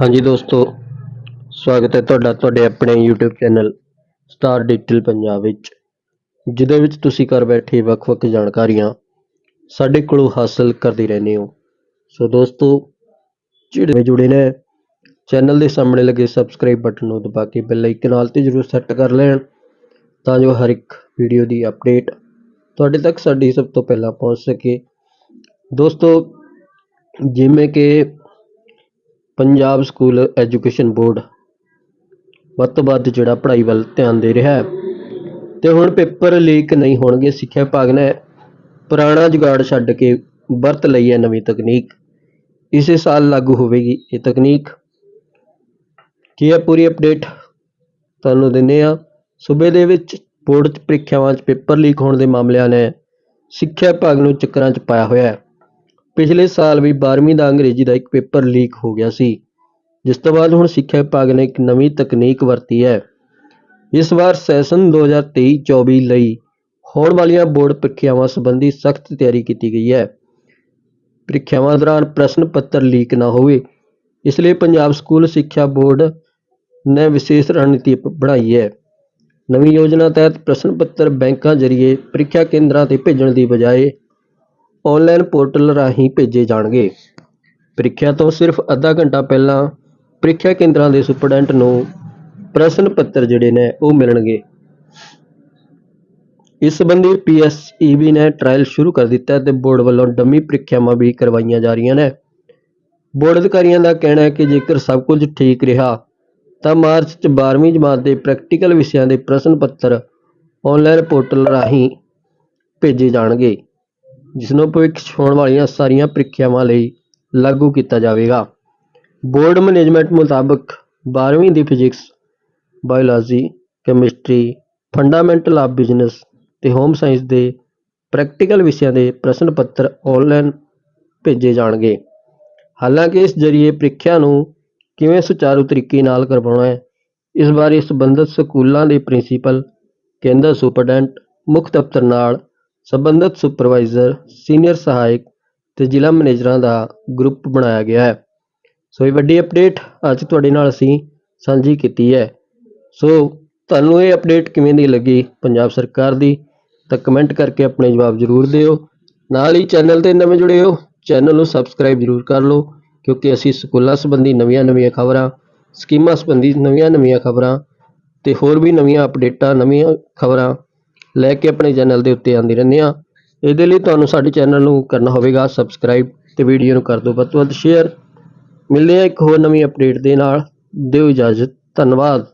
ਹਾਂਜੀ ਦੋਸਤੋ, ਸਵਾਗਤ ਹੈ ਤੁਹਾਡਾ, ਤੁਹਾਡੇ ਆਪਣੇ YouTube channel star digital Punjab ਵਿੱਚ, ਜਿਹਦੇ ਵਿੱਚ ਤੁਸੀਂ ਘਰ ਬੈਠੇ ਵੱਖ-ਵੱਖ ਜਾਣਕਾਰੀਆਂ ਸਾਡੇ ਕੋਲੋਂ ਹਾਸਲ ਕਰਦੇ ਰਹਿੰਦੇ ਹੋ। ਸੋ ਦੋਸਤੋ, ਜਿਹੜੇ ਜੁੜੇ ਨੇ ਚੈਨਲ ਦੇ ਸਾਹਮਣੇ ਲੱਗੇ ਸਬਸਕ੍ਰਾਈਬ ਬਟਨ ਨੂੰ ਦਬਾ ਕੇ ਬੈਲ ਆਈਕਨ ਨਾਲ ਤੇ ਜਰੂਰ ਸੈੱਟ ਕਰ ਲੈਣ, ਤਾਂ ਜੋ ਹਰ ਇੱਕ ਵੀਡੀਓ ਦੀ ਅਪਡੇਟ ਤੁਹਾਡੇ ਤੱਕ ਸਾਡੀ ਸਭ ਤੋਂ ਪਹਿਲਾਂ ਪਹੁੰਚ ਸਕੇ। ਦੋਸਤੋ, ਜਿਵੇਂ ਕਿ ਪੰਜਾਬ ਸਕੂਲ ਐਜੂਕੇਸ਼ਨ ਬੋਰਡ। ਵੱਧ ਤੋਂ ਵੱਧ ਜਿਹੜਾ ਪੜ੍ਹਾਈ ਵੱਲ ਧਿਆਨ ਦੇ ਰਿਹਾ ਹੈ। ਤੇ ਹੁਣ ਪੇਪਰ ਲੀਕ ਨਹੀਂ ਹੋਣਗੇ, ਸਿੱਖਿਆ ਵਿਭਾਗ ਨੇ ਪੁਰਾਣਾ ਜੁਗਾੜ ਛੱਡ ਕੇ ਵਰਤ ਲਈ ਹੈ ਨਵੀਂ ਤਕਨੀਕ। ਇਸੇ ਸਾਲ ਲਾਗੂ ਹੋਵੇਗੀ ਇਹ ਤਕਨੀਕ। ਕੀ ਹੈ ਪੂਰੀ ਅਪਡੇਟ? ਤੁਹਾਨੂੰ ਦਿੰਦੇ ਆ ਸੂਬੇ ਦੇ ਵਿੱਚ ਬੋਰਡ ਚ ਪ੍ਰੀਖਿਆਵਾਂ 'ਚ ਪੇਪਰ ਲੀਕ ਹੋਣ ਦੇ ਮਾਮਲਿਆਂ ਨੇ ਸਿੱਖਿਆ ਵਿਭਾਗ ਨੂੰ ਚੱਕਰਾਂ 'ਚ ਪਾਇਆ ਹੋਇਆ ਹੈ। ਪਿਛਲੇ ਸਾਲ ਵੀ 12ਵੀਂ ਦਾ ਅੰਗਰੇਜ਼ੀ ਦਾ ਇੱਕ ਪੇਪਰ ਲੀਕ ਹੋ ਗਿਆ ਸੀ, ਜਿਸ ਤੋਂ ਬਾਅਦ ਹੁਣ ਸਿੱਖਿਆ ਵਿਭਾਗ ਨੇ ਇੱਕ ਨਵੀਂ ਤਕਨੀਕ ਵਰਤੀ ਹੈ। ਇਸ ਵਾਰ ਸੈਸ਼ਨ 2023-24 ਲਈ ਹੋਣ ਵਾਲੀਆਂ ਬੋਰਡ ਪ੍ਰੀਖਿਆਵਾਂ ਸੰਬੰਧੀ ਸਖਤ ਤਿਆਰੀ ਕੀਤੀ ਗਈ ਹੈ। ਪ੍ਰੀਖਿਆਵਾਂ ਦੌਰਾਨ ਪ੍ਰਸ਼ਨ ਪੱਤਰ ਲੀਕ ਨਾ ਹੋਵੇ, ਇਸ ਲਈ ਪੰਜਾਬ ਸਕੂਲ ਸਿੱਖਿਆ ਬੋਰਡ ਨੇ ਵਿਸ਼ੇਸ਼ ਰਣਨੀਤੀ ਬਣਾਈ ਹੈ। ਨਵੀਂ ਯੋਜਨਾ ਤਹਿਤ ਪ੍ਰਸ਼ਨ ਪੱਤਰ ਬੈਂਕਾਂ ਜ਼ਰੀਏ ਪ੍ਰੀਖਿਆ ਕੇਂਦਰਾਂ ਤੇ ਭੇਜਣ ਦੀ ਬਜਾਏ ਆਨਲਾਈਨ ਪੋਰਟਲ ਰਾਹੀਂ ਭੇਜੇ ਜਾਣਗੇ। ਪ੍ਰੀਖਿਆ ਤੋਂ ਸਿਰਫ ਅੱਧਾ ਘੰਟਾ ਪਹਿਲਾਂ ਪ੍ਰੀਖਿਆ ਕੇਂਦਰਾਂ ਦੇ ਸੁਪਰਡੈਂਟ ਨੂੰ ਪ੍ਰਸ਼ਨ ਪੱਤਰ ਜਿਹੜੇ ਨੇ ਉਹ ਮਿਲਣਗੇ। ਇਸ ਸੰਬੰਧੀ ਪੀਐਸਈਬੀ ਨੇ ਟ੍ਰਾਇਲ ਸ਼ੁਰੂ ਕਰ ਦਿੱਤਾ ਹੈ ਤੇ ਬੋਰਡ ਵੱਲੋਂ ਡਮੀ ਪ੍ਰੀਖਿਆਵਾਂ ਵੀ ਕਰਵਾਈਆਂ ਜਾ ਰਹੀਆਂ ਨੇ। ਬੋਰਡ ਅਧਿਕਾਰੀਆਂ ਦਾ ਕਹਿਣਾ ਹੈ ਕਿ ਜੇਕਰ ਸਭ ਕੁਝ ਠੀਕ ਰਿਹਾ, ਤਾਂ ਮਾਰਚ 'ਚ 12ਵੀਂ ਜਮਾਤ ਦੇ ਪ੍ਰੈਕਟੀਕਲ ਵਿਸ਼ਿਆਂ ਦੇ ਪ੍ਰਸ਼ਨ ਪੱਤਰ ਆਨਲਾਈਨ ਪੋਰਟਲ ਰਾਹੀਂ ਭੇਜੇ ਜਾਣਗੇ। ਜਿਸ ਨੂੰ ਭਵਿੱਖ 'ਚ ਹੋਣ ਵਾਲੀਆਂ ਸਾਰੀਆਂ ਪ੍ਰੀਖਿਆਵਾਂ ਲਈ ਲਾਗੂ ਕੀਤਾ ਜਾਵੇਗਾ। ਬੋਰਡ ਮੈਨੇਜਮੈਂਟ ਮੁਤਾਬਕ 12ਵੀਂ ਦੀ physics, biology, chemistry, fundamental of business ਅਤੇ ਹੋਮ ਸਾਇੰਸ ਦੇ ਪ੍ਰੈਕਟੀਕਲ ਵਿਸ਼ਿਆਂ ਦੇ ਪ੍ਰਸ਼ਨ ਪੱਤਰ ਆਨਲਾਈਨ ਭੇਜੇ ਜਾਣਗੇ। ਹਾਲਾਂਕਿ ਇਸ ਜ਼ਰੀਏ ਪ੍ਰੀਖਿਆ ਨੂੰ ਕਿਵੇਂ ਸੁਚਾਰੂ ਤਰੀਕੇ ਨਾਲ ਕਰਵਾਉਣਾ ਹੈ, ਇਸ ਬਾਰੇ ਸੰਬੰਧਿਤ ਸਕੂਲਾਂ ਦੇ ਪ੍ਰਿੰਸੀਪਲ, ਕੇਂਦਰ ਸੁਪਰਡੈਂਟ, ਮੁੱਖ ਦਫ਼ਤਰ ਨਾਲ ਸੰਬੰਧਿਤ ਸੁਪਰਵਾਈਜ਼ਰ, ਸੀਨੀਅਰ ਸਹਾਇਕ ਅਤੇ ਜ਼ਿਲ੍ਹਾ ਮੈਨੇਜਰਾਂ ਦਾ ਗਰੁੱਪ ਬਣਾਇਆ ਗਿਆ ਹੈ। ਸੋ ਇਹ ਵੱਡੀ ਅਪਡੇਟ ਅੱਜ ਤੁਹਾਡੇ ਨਾਲ ਅਸੀਂ ਸਾਂਝੀ ਕੀਤੀ ਹੈ। ਸੋ ਤੁਹਾਨੂੰ ਇਹ ਅਪਡੇਟ ਕਿਵੇਂ ਦੀ ਲੱਗੀ ਪੰਜਾਬ ਸਰਕਾਰ ਦੀ, ਤਾਂ ਕਮੈਂਟ ਕਰਕੇ ਆਪਣੇ ਜਵਾਬ ਜ਼ਰੂਰ ਦਿਓ। ਨਾਲ ਹੀ ਚੈਨਲ ਤੇ ਨਵੇਂ ਜੁੜੇ ਹੋ, ਚੈਨਲ ਨੂੰ ਸਬਸਕ੍ਰਾਈਬ ਜ਼ਰੂਰ ਕਰ ਲਓ, ਕਿਉਂਕਿ ਅਸੀਂ ਸਕੂਲਾਂ ਸੰਬੰਧੀ ਨਵੀਆਂ-ਨਵੀਆਂ ਖਬਰਾਂ, ਸਕੀਮਾਂ ਸੰਬੰਧੀ ਨਵੀਆਂ-ਨਵੀਆਂ ਖਬਰਾਂ ਤੇ ਹੋਰ ਵੀ ਨਵੀਆਂ ਅਪਡੇਟਾਂ, ਨਵੀਆਂ ਖਬਰਾਂ ਲੈ ਕੇ ਆਪਣੇ ਚੈਨਲ ਦੇ ਉੱਤੇ ਆਉਂਦੇ ਰਹਿੰਦੇ ਹਾਂ। ਇਹਦੇ ਲਈ ਤੁਹਾਨੂੰ ਸਾਡੇ ਚੈਨਲ ਨੂੰ ਕਰਨਾ ਹੋਵੇਗਾ ਸਬਸਕ੍ਰਾਈਬ ਤੇ ਵੀਡੀਓ ਨੂੰ ਕਰ ਦਿਓ। ਵੱਧ ਤੋਂ ਵੱਧ ਸ਼ੇਅਰ ਮਿਲਦੇ ਹਾਂ ਇੱਕ ਹੋਰ ਨਵੀਂ ਅਪਡੇਟ ਦੇ ਨਾਲ। ਦਿਓ ਇਜਾਜ਼ਤ। ਧੰਨਵਾਦ।